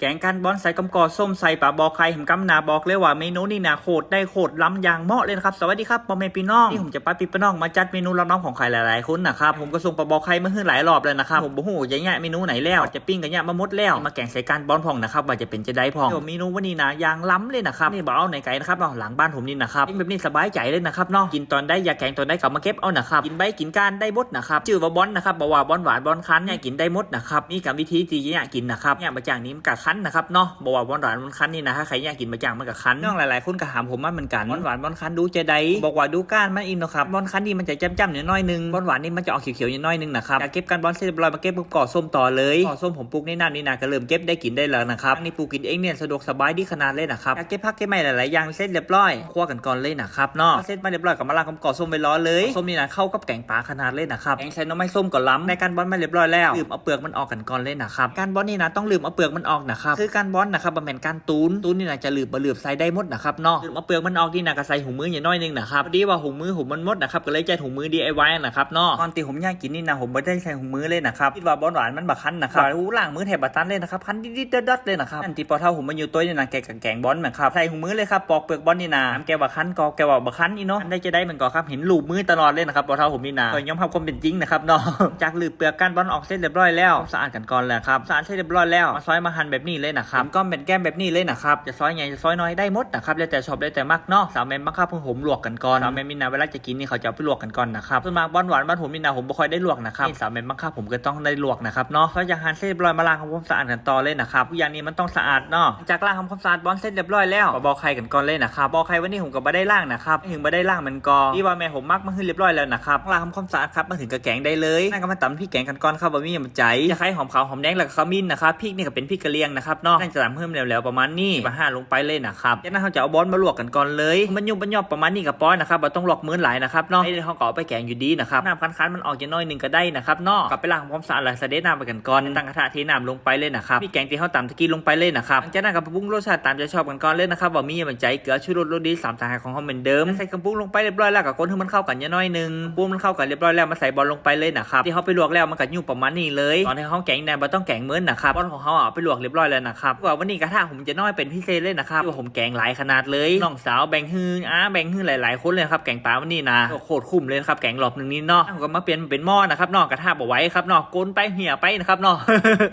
แกงกันบอนใส่กำกอส้มใส่ปลาบอกไข่ผมกำนาบอกเลยว่าเมนูนี่นะโคตรได้โคตรล้ำอย่างเหมาะเลยนะครับสวัสดีครับพ่อแม่พี่น้องนี่ผมจะไปพี่พี่น้องมาจัดเมนูรับน้องของใครหลายๆคนนะครับผมก็ส่งปลาบอกไข่มาให้หลายรอบเลยนะครับผมบ่ฮู้จะแย่เมนูไหนแล้วจะปิ้งกันแย่มาหมดแล้วมาแกงใส่กันบอนพองนะครับว่าจะเป็นจะได้พองเดี๋ยวเมนูวันนี้นะอย่างล้ำเลยนะครับนี่บอกเอาไหนไก่นะครับเนาะหลังบ้านผมนี่นะครับกินแบบนี้สบายใจเลยนะครับเนาะกินตอนได้อยากแกงตอนได้กลับมาเก็บเอานะครับกินใบกินก้านได้บดนะครับชื่อว่าบอนนะครับบอกว่าบอนหวานบอนคั้นเนี่ยกินได้หมดนะครับนี่กับวิธีที่จะอยากกินนะครับเนี่ยมาจากนี้มันกับคั้นนะครับเนาะบอกว่าบอนหวานบอนคั้นนี่นะถ้าใครอยากกินมาจากมันกับคั้นน้องหลายๆคนก็ถามผมว่ามันกันบอนหวานบอนคั้นดูจะได้บอกว่าดูก้านมันอินนะครับบอนคั้นนี่มันจะจ้ำๆนิดหน้อยนึงบอนหวานนี่มันจะออกเขียวๆนิดหน้อยนึงนะครับอยากเก็บกันบอนเสร็จเรียบร้อยมาเก็บปุ๊บก่อส้มต่อเลยก่อส้มผมปลูกในน้ำนี่นาก็เริ่มเก็บได้กินได้แล้วนะครับนี่ปลูกกินเองเนี่ยสะดวกสบายดีขนาดเลยนะครับอยากเก็บผักเก็บไม้หลายๆอย่างเสร็จเรียบร้อยคั่วกันก่อนเลยนะครับเนาะเสร็จมาเรียบร้อยกับมะลางกับก่อส้มไปร้อนเลยส้มนี่นะเข้ากับแกงปลาขนาดเลยนะครับแกงใส่หน้ำไม้ส้มก่อนล้ำในการบอนมาเรียบร้อยแล้วลืมเอาเปลือกมันออกกันก่อนเลยนะครับการบอนนี่นะต้องลืมเอาเปลือกมันออกนะครับคือการบอนนะครับมันเป็นการตูนตูนนี่นะจะลืมบะลืมใส่ได้หมดนะครับเนาะลืมเอาเปลือกมันออกนี่นะก็ใส่หูมืออย่างน้อยนึงนะครับพอดีว่าหูมือหูมันหมดนะครับก็เลยใจหูมือ DIY นะครับเนาะตอนตีผมย่างกินนี่นะผมไม่ได้ใส่หูมือเลยนะครับคิดว่าบอนหวานมันบะคันนะครับหูล่างมือแถบบัตันเลยนะครับคันดิดๆดอดๆเลยนะครับอันที่พอเท่าหูมันอยู่ตัวนี่นะแกกับแกงบอนเหมือนครับใส่หูมือเลยครับปอกเปลือกบอนนี่นะแกว่าคันกอแกว่าบะคันนี่เนาะอันได้จะได้เหมือนกอครับเห็นลูบมือตลอดเลยนะครับพอเท่าผมนี่นะก็ยอมรับความเป็นจริงนะครับเนาะจากลืบเปลือกก้านบอลออกเสร็จเรียบร้อยแล้วสะอาดกันก่อนแหละครับสะอาดเสร็จเรียบร้อยแล้วมาซอยมาหั่นแบบนี้เลยนะครับก้อนเป็นแก้มแบบนี้เลยนะครับจะซอยใหญ่จะซอยน้อยได้หมดนะครับแล้วแต่ชอบแล้วแต่มักเนาะสาวแมนบังคับเพิ่งผมลวกกันก่อนสาวแมนมินาเวลาจะกินนี่เขาจะเอาไปลวกกันก่อนนะครับส่วนมากบอลหวานบ้านผมมินาผมไม่ค่อยได้ลวกนะครับนี่สาวแมนบังคับผมก็ต้องได้ลวกนะครับเนาะก็จะหั่นเสร็จเรียบร้อยมาล้างทำความสะอาดกันต่อเลยนะครับทุกอย่างนี้มันต้องสะอาดเนาะจากล้างทำความสะอาดบอลเสร็จเรียบร้อยแล้วมาบอกไข่กันก่อนเลยนะครับบอกไข่วันนี้ผมก็ไม่ได้ล้างนะครับถึงไม่ได้ล้างมันก็ที่ว่าแม่ผมมักมาขึ้นเรียบร้อยแล้วนะครับล้างทำความสะอาดครับมาถึงกระแกงได้เลยนั่นก็มาตำพริกแกงกันก่อนครับบะหมี่มันใจจะไข่หอมขาวหอมแดงแล้วก็ขมิ้นนะครับพริกนี่ก็เป็นพริกกระเลียงนะครับเนาะนั่นจะตำเพิ่มแล้วๆประมาณนี้มาห้าลงไปเลยนะครับจากนั้นเขาจะเอาบอลมาลวกกันก่อนเลยมันยุ่งมันยอบประมาณนี้กับป้อยนะครับเราต้องลอกมือหลายนะครับเนาะไอ้เขาก็เอาไปแกงอยู่ดีนะครับน้ำคั้นๆมันออกจะน้อยหนึ่งก็ได้นะครับเนาะกลับไปล้างความสะอาดหลังเสด็จน้ำไปกันก่อนตั้งกระทะเทน้ำลงไปเลยนะครับมีแกงที่เขาตำตะกี้ลงไปเลยนะครับหลังจากนั้นก็ปรุงรสชาติตามใจชอบกันก่อนเลยนะครับว่ามีมันใจเกลือชูรสรสดีสามทางของเขาเหมือนเดิมใส่กระปุกลงไปเรียบร้อยแล้วกับคนให้มันเข้ากันเยอะน้อยหนึ่งปรุงมันเข้ากันเรียบร้อยแล้วมาใส่บอลลงไปเลยนะครับที่เขาไปลวกแล้วมันก็ยุ่งประมาณนี้เลยตอนที่เขาแกงแนบต้องแกงเหมือนนะครับบอลของเขาอะไปลวกเรียบร้อยแล้วนะครับว่าวันนี้กระทะผมจะน้อยเป็นพิเศษเลยนะครับว่าผมแกงหลายขนาดเลยน้องสาวแบ่งฮืออ้าแบ่งฮือหลายๆคนเลยครับแกงปลาวันนี้นะโคตรคุ้มเลยครับแกงรอบหนึ่งนี้เนาะผมก็มาเปลี่ยนเป็นหม้อนะครับนอกกระทะบอกไว้ครับนอกก้นไปเหี่ยไปนะครับนาะ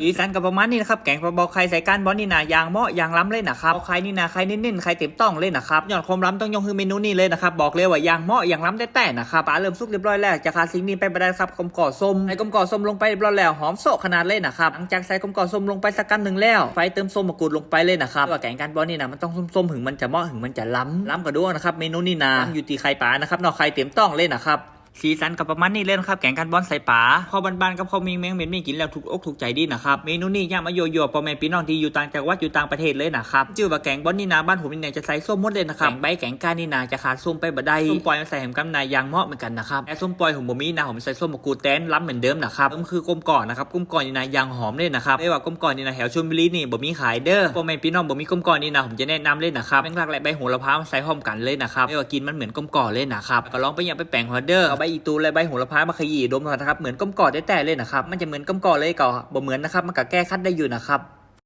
อีสันกับประมาณนี้นะครับแกงปลาบอกไข่ใส่ก้านบอลนี่นะยางหมาะยางล้ำเลยนะครับเอาไข่นี่นะไข่เน้นๆไข่เต็มต้องเลยนะครับยอดความล้ำต้องยกคือเมนูนี้เลยนะครับบอกเลยว่ายางหมาะยางล้ำแต่แต่นะครับปลาเริ่มสุกเรียบร้อยแล้วจะขาสิ่งนี้ไปไม่ได้ครับกลมก่อส้มใส่กลมก่อส้มลงไปเรียบร้อยแล้วหอมโซขนาดเลยนะครับหลังจากใส่กลมก่อส้มลงไปสักกันหนึ่งแล้วไฟเติมส้มมะกรูดลงไปเลยนะครับว่าแกงกันบอลนี่นะมันต้องส้มๆถึงมันจะเหมาะถึงมันจะล้ำล้ำกระด้วนะครับเมนูนี่นะล้ำอยู่ที่ไข่ปลานะครับนอกไข่เต็มต้องเลยนะครับ สีสันกับประมาณนี้เลยนะครับแกงกันบอนใส่ป่าข้าวบานๆกับข้าวมีแมงเหม็นไม่กินแล้วถูกอกถูกใจดีนะครับเมนูนี้ย่ามาโยโย่พ่อแม่พี่น้องที่อยู่ต่างจังหวัดอยู่ต่างประเทศเลยนะครับชื่อว่าแกงบอนนี่นาบ้านผมนี่เนี่ยจะใส่ส้มหมดเลยนะครับแกงใบแกงก้านนี่นาจะขาดส้มไปบ่ได้ส้มปล่อยมาใส่แหมกำนายยางเหมาะเหมือนกันนะครับแต่ส้มปล่อยผมบ่มีนะผมใส่ส้มมะกรูดแตนล้ำเหมือนเดิมนะครับก็คือกลมก่อนนะครับกลมก่อนนี่นายางหอมเลยนะครับไม่ว่ากลมก่อนนี่นะแถวชลบุรีนี่บ่มีขายเด้อพ่อแม่พี่น้องบ่มีกลมก่อนนี่นะผมจะแนะนำเลยนะครับแมงลักและใบโหระพามาใส่พร้อมกันเลยนะครับไม่ว่ากินมันเหมือนกลมก่อนเลยนะครับก็ลองไปยังไปแปลงฮอเดอร์เอาใบอีตูและใบโหระพามาขยี้ดมหน่อยนะครับเหมือนก้มกอดแต่แต่เลยนะครับ มันจะเหมือนก้มกอดเลยก็บ่เหมือนนะครับมันก็แก้คัดได้อยู่นะครับ